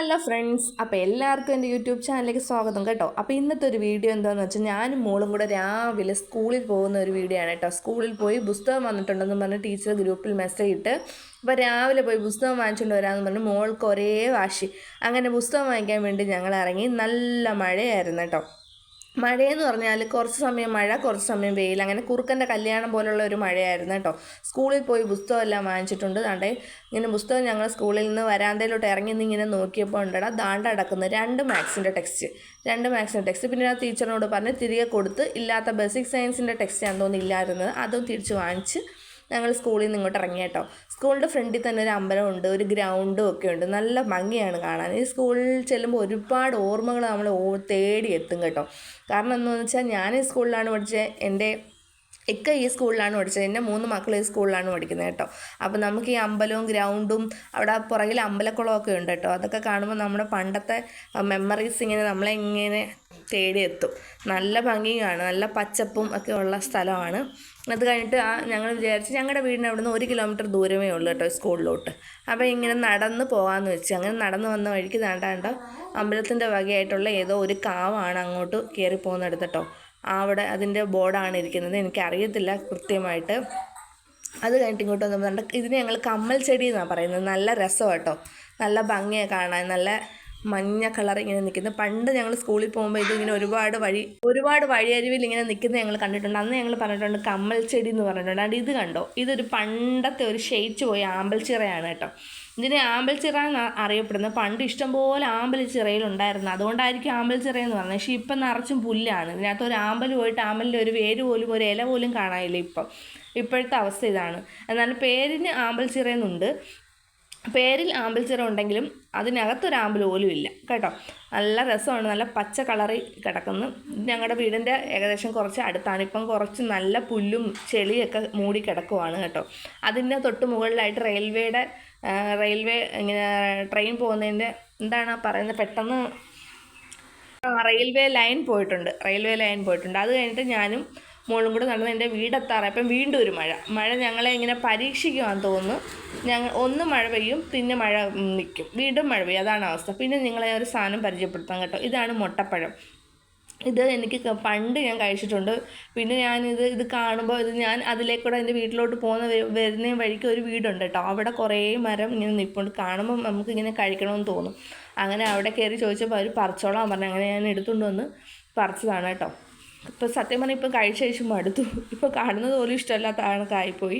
Hello friends അപ്പോൾ എല്ലാവർക്കും എന്റെ യൂട്യൂബ് ചാനലിലേക്ക് സ്വാഗതം കേട്ടോ. അപ്പോൾ ഇന്നത്തെ ഒരു വീഡിയോ എന്താണെന്ന് വെച്ചാൽ ഞാനും മോളും കൂടെ രാവിലെ സ്കൂളിൽ പോകുന്ന ഒരു വീഡിയോ ആണ് കേട്ടോ. സ്കൂളിൽ പോയി പുസ്തകം വന്നിട്ടുണ്ടെന്ന് പറഞ്ഞ് ടീച്ചർ ഗ്രൂപ്പിൽ മെസ്സേജ് ഇട്ട് അപ്പോൾ രാവിലെ പോയി പുസ്തകം വാങ്ങിച്ചുകൊണ്ട് വരാമെന്ന് പറഞ്ഞ് മോൾക്ക് ഒരേ വാശി. അങ്ങനെ പുസ്തകം വാങ്ങിക്കാൻ വേണ്ടി ഞങ്ങൾ ഇറങ്ങി. നല്ല മഴയായിരുന്നു കേട്ടോ. മഴയെന്ന് പറഞ്ഞാൽ കുറച്ച് സമയം മഴ കുറച്ച് സമയം വെയിൽ. അങ്ങനെ കുറുക്കന്റെ കല്യാണം പോലുള്ള ഒരു മഴയായിരുന്നു കേട്ടോ. സ്കൂളിൽ പോയി പുസ്തകമെല്ലാം വാങ്ങിച്ചിട്ടുണ്ട്. ദാണ്ടേ ഇങ്ങനെ പുസ്തകം ഞങ്ങൾ സ്കൂളിൽ നിന്ന് വരാന്തയിലോട്ട് ഇറങ്ങി നിന്ന് ഇങ്ങനെ നോക്കിയപ്പോൾ ഉണ്ടടാ ദാണ്ട അടക്കുന്നത് രണ്ട് മാത്സിന്റെ ടെക്സ്റ്റ്. രണ്ട് മാത്സിന്റെ ടെക്സ്റ്റ്. പിന്നെ ആ ടീച്ചറിനോട് പറഞ്ഞ് തിരികെ കൊടുത്ത് ഇല്ലാത്ത ബേസിക് സയൻസിന്റെ ടെക്സ്റ്റ് ആണെന്ന് തോന്നുന്നു ഇല്ലായിരുന്നത് അതും തിരിച്ച് വാങ്ങിച്ച് ഞങ്ങൾ സ്കൂളിൽ നിന്ന് ഇങ്ങോട്ട് ഇറങ്ങി കേട്ടോ. സ്കൂളിന്റെ ഫ്രണ്ടിൽ തന്നെ ഒരു അമ്പലമുണ്ട് ഒരു ഗ്രൗണ്ടും ഒക്കെ ഉണ്ട്. നല്ല ഭംഗിയാണ് കാണാൻ. ഈ സ്കൂളിൽ ചെല്ലുമ്പോൾ ഒരുപാട് ഓർമ്മകൾ നമ്മൾ തേടി എത്തും കേട്ടോ. കാരണം എന്താണെന്ന് വെച്ചാൽ ഞാൻ ഈ സ്കൂളിലാണ് പഠിച്ചത് എന്റെ ഇക്ക ഈ സ്കൂളിലാണ് പഠിച്ചത് എന്റെ മൂന്ന് മക്കൾ ഈ സ്കൂളിലാണ് പഠിക്കുന്നത് കേട്ടോ. അപ്പോൾ നമുക്ക് ഈ അമ്പലവും ഗ്രൗണ്ടും അവിടെ പുറകിൽ അമ്പലക്കുളമൊക്കെ ഉണ്ട് കേട്ടോ. അതൊക്കെ കാണുമ്പോൾ നമ്മുടെ പണ്ടത്തെ മെമ്മറീസ് ഇങ്ങനെ നമ്മളെ ഇങ്ങനെ തേടിയെത്തും നല്ല ഭംഗിയാണ് നല്ല പച്ചപ്പും ഒക്കെ ഉള്ള സ്ഥലമാണ്. അത് കഴിഞ്ഞിട്ട് ആ ഞങ്ങൾ വിചാരിച്ച് ഞങ്ങളുടെ വീടിന് അവിടെ നിന്ന് ഒരു കിലോമീറ്റർ ദൂരമേ ഉള്ളൂ കേട്ടോ സ്കൂളിലോട്ട്. അപ്പോൾ ഇങ്ങനെ നടന്ന് പോകാമെന്ന് വെച്ച്. അങ്ങനെ നടന്ന് വന്ന വഴിക്ക് താണ്ടാണ്ടോ അമ്പലത്തിന്റെ വകയായിട്ടുള്ള ഏതോ ഒരു കാവാണ് അങ്ങോട്ട് കയറി പോകുന്നിടത്ത് കേട്ടോ. അവിടെ അതിന്റെ ബോർഡാണ് ഇരിക്കുന്നത്. എനിക്കറിയത്തില്ല കൃത്യമായിട്ട്. അത് കഴിഞ്ഞിട്ട് ഇങ്ങോട്ട് വന്നപ്പോൾ ഇതിനെ ഞങ്ങൾ കമ്മൽ ചെടി എന്നാണ് പറയുന്നത്. നല്ല രസമാണ് കേട്ടോ. നല്ല ഭംഗിയാണ് കാണാൻ. നല്ല മഞ്ഞ കളർ ഇങ്ങനെ നിൽക്കുന്നത് പണ്ട് ഞങ്ങൾ സ്കൂളിൽ പോകുമ്പോൾ ഇതിങ്ങനെ ഒരുപാട് വഴി ഒരുപാട് വഴിയരിവിൽ ഇങ്ങനെ നിൽക്കുന്നത് ഞങ്ങൾ കണ്ടിട്ടുണ്ട്. അന്ന് ഞങ്ങൾ പറഞ്ഞിട്ടുണ്ട് കമ്മൽ ചെടി എന്ന് പറഞ്ഞിട്ടുണ്ട്. അത് ഇത് കണ്ടോ? ഇതൊരു പണ്ടത്തെ ഒരു ഷെയ്ച്ച് പോയ ആമ്പൽച്ചിറയാണ് കേട്ടോ. ഇതിനെ ആമ്പൽച്ചിറ എന്ന് അറിയപ്പെടുന്നത്. പണ്ട് ഇഷ്ടംപോലെ ആമ്പൽ ചിറയിലുണ്ടായിരുന്നു അതുകൊണ്ടായിരിക്കും ആമ്പൽച്ചിറ എന്ന് പറഞ്ഞത്. പക്ഷേ ഇപ്പം നിറച്ചും പുല്ലാണ്. ഇതിനകത്ത് ഒരു ആമ്പൽ പോയിട്ട് ആമ്പലിന്റെ ഒരു വേര് പോലും ഒരു ഇല പോലും കാണാനില്ല ഇപ്പം. ഇപ്പോഴത്തെ അവസ്ഥ ഇതാണ്. എന്നാൽ പേരിന് ആമ്പൽച്ചിറയെന്നുണ്ട് പേരിൽ ആമ്പൽച്ചിറ ഉണ്ടെങ്കിലും അതിനകത്തൊരു ആമ്പിൾ പോലും ഇല്ല. കേട്ടോ? നല്ല രസമാണ്. നല്ല പച്ച കളറിൽ കിടക്കുന്നു. ഞങ്ങളുടെ വീടിന്റെ ഏകദേശം കുറച്ച് അടുത്താണ്. ഇപ്പം കുറച്ച് നല്ല പുല്ലും ചെളിയൊക്കെ മൂടി കിടക്കുവാണ് കേട്ടോ. അതിന്റെ തൊട്ട് മുകളിലായിട്ട് റെയിൽവേയുടെ റെയിൽവേ ഇങ്ങനെ ട്രെയിൻ പോകുന്നതിന്റെ എന്താണ് പറയുന്നത്? പെട്ടെന്ന് റെയിൽവേ ലൈൻ പോയിട്ടുണ്ട്. റെയിൽവേ ലൈൻ പോയിട്ടുണ്ട്. അത് കഴിഞ്ഞിട്ട് ഞാനും മോളും കൂടെ നടന്ന് എന്റെ വീടെത്താറ അപ്പം വീണ്ടും ഒരു മഴ. മഴ ഞങ്ങളെ ഇങ്ങനെ പരീക്ഷിക്കുവാന്ന് തോന്നുന്നു. ഞങ്ങൾ ഒന്ന് മഴ പെയ്യും പിന്നെ മഴ നിൽക്കും വീണ്ടും മഴ പെയ്യും. അതാണ് അവസ്ഥ. പിന്നെ നിങ്ങളെ ഒരു സാധനം പരിചയപ്പെടുത്താം കേട്ടോ. ഇതാണ് മുട്ടപ്പഴം. ഇത് എനിക്ക് പണ്ട് ഞാൻ കഴിച്ചിട്ടുണ്ട്. പിന്നെ ഞാനിത് ഇത് കാണുമ്പോൾ ഇത് ഞാൻ അതിലേക്കൂടെ എന്റെ വീട്ടിലോട്ട് പോകുന്ന വരുന്ന വഴിക്ക് ഒരു വീടുണ്ട് കേട്ടോ. അവിടെ കുറേ മരം ഇങ്ങനെ നിൽപ്പുണ്ട്. കാണുമ്പോൾ നമുക്ക് ഇങ്ങനെ കഴിക്കണമെന്ന് തോന്നും. അങ്ങനെ അവിടെ കയറി ചോദിച്ചപ്പോൾ അവർ പറിച്ചോളാൻ പറഞ്ഞു. അങ്ങനെ ഞാൻ എടുത്തുകൊണ്ട് വന്ന് പറിച്ചതാണ് കേട്ടോ. ഇപ്പോൾ സത്യം പറഞ്ഞാൽ ഇപ്പം കഴിച്ച ശേഷം മടുത്തു. ഇപ്പോൾ കാണുന്നത് പോലും ഇഷ്ടമല്ലാത്ത കണക്കായിപ്പോയി.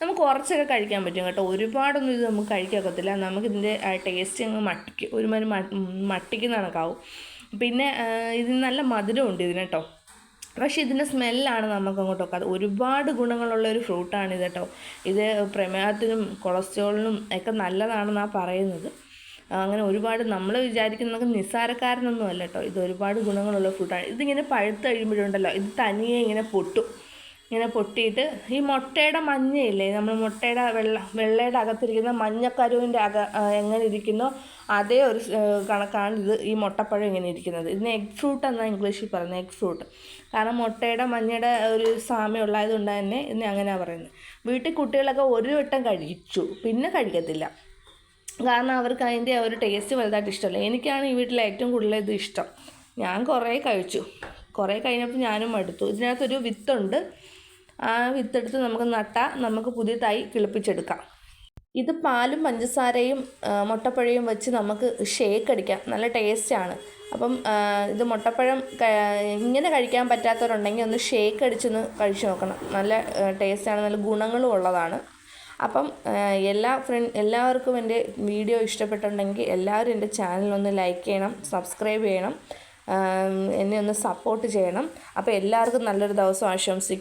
നമുക്ക് കുറച്ചൊക്കെ കഴിക്കാൻ പറ്റും കേട്ടോ. ഒരുപാടൊന്നും ഇത് നമുക്ക് കഴിക്കാൻ കഴിക്കാക്കത്തില്ല നമുക്കിതിന്റെ ടേസ്റ്റ് അങ്ങ് മട്ടിക്കും ഒരുമാതിരി മട്ടിക്കുന്ന കണക്കാവും. പിന്നെ ഇതിന് നല്ല മധുരമുണ്ട് ഇതിന് കേട്ടോ. പക്ഷേ ഇതിന്റെ സ്മെല്ലാണ് നമുക്ക് അങ്ങോട്ടൊക്കെ അത് ഒരുപാട് ഗുണങ്ങളുള്ള ഒരു ഫ്രൂട്ടാണ് ഇത് കേട്ടോ. ഇത് പ്രമേഹത്തിനും കൊളസ്ട്രോളിനും ഒക്കെ നല്ലതാണെന്നാണ് പറയുന്നത്. അങ്ങനെ ഒരുപാട് നമ്മൾ വിചാരിക്കുന്നതൊക്കെ നിസ്സാരക്കാരനൊന്നും അല്ല കേട്ടോ ഇത് ഒരുപാട് ഗുണങ്ങളുള്ള ഫുഡാണ് ഇതിങ്ങനെ പഴുത്ത് കഴിയുമ്പോഴുണ്ടല്ലോ ഇത് തനിയെ ഇങ്ങനെ പൊട്ടും. ഇങ്ങനെ പൊട്ടിയിട്ട് ഈ മുട്ടയുടെ മഞ്ഞയില്ലേ നമ്മൾ മുട്ടയുടെ വെള്ള വെള്ളയുടെ അകത്തിരിക്കുന്ന മഞ്ഞക്കരുവിന്റെ അക എങ്ങനെ ഇരിക്കുന്നോ അതേ ഒരു കണക്കാണ് ഇത് ഈ മുട്ടപ്പഴം ഇങ്ങനെ ഇരിക്കുന്നത്. ഇതിന് എഗ് ഫ്രൂട്ട് എന്നാണ് ഇംഗ്ലീഷിൽ പറയുന്നത് എഗ് ഫ്രൂട്ട്. കാരണം മുട്ടയുടെ മഞ്ഞയുടെ ഒരു സാമ്യം ഉള്ളതുകൊണ്ട് തന്നെ ഇതിനെ അങ്ങനെയാണ് പറയുന്നത്. വീട്ടിൽ കുട്ടികളൊക്കെ ഒരു വട്ടം കഴിച്ചു പിന്നെ കഴിക്കത്തില്ല. കാരണം അവർക്ക് അതിന്റെ ഒരു ടേസ്റ്റ് വലുതായിട്ട് ഇഷ്ടമല്ല. എനിക്കാണ് ഈ വീട്ടിൽ ഏറ്റവും കൂടുതൽ ഇത് ഇഷ്ടം. ഞാൻ കുറേ കഴിച്ചു. കുറേ കഴിഞ്ഞപ്പോൾ ഞാനും മടുത്തു. ഇതിനകത്തൊരു വിത്തുണ്ട്. ആ വിത്തെടുത്ത് നമുക്ക് നട്ടാൽ നമുക്ക് പുതിയ തൈ കിളിപ്പിച്ചെടുക്കാം. ഇത് പാലും പഞ്ചസാരയും മുട്ടപ്പഴയും വെച്ച് നമുക്ക് ഷേക്ക് അടിക്കാം. നല്ല ടേസ്റ്റാണ് അപ്പം ഇത് മുട്ടപ്പഴം ഇങ്ങനെ കഴിക്കാൻ പറ്റാത്തവരുണ്ടെങ്കിൽ ഒന്ന് ഷേക്ക് അടിച്ചൊന്ന് കഴിച്ചു നോക്കണം. നല്ല ടേസ്റ്റാണ് നല്ല ഗുണങ്ങളും ഉള്ളതാണ്. അപ്പം എല്ലാ ഫ്രണ്ട് എല്ലാവർക്കും എന്റെ വീഡിയോ ഇഷ്ടപ്പെട്ടുണ്ടെങ്കിൽ എല്ലാവരും എന്റെ ചാനലൊന്ന് ലൈക്ക് ചെയ്യണം സബ്സ്ക്രൈബ് ചെയ്യണം എന്നെ ഒന്ന് സപ്പോർട്ട് ചെയ്യണം. അപ്പോൾ എല്ലാവർക്കും നല്ലൊരു ദിവസം ആശംസിക്കും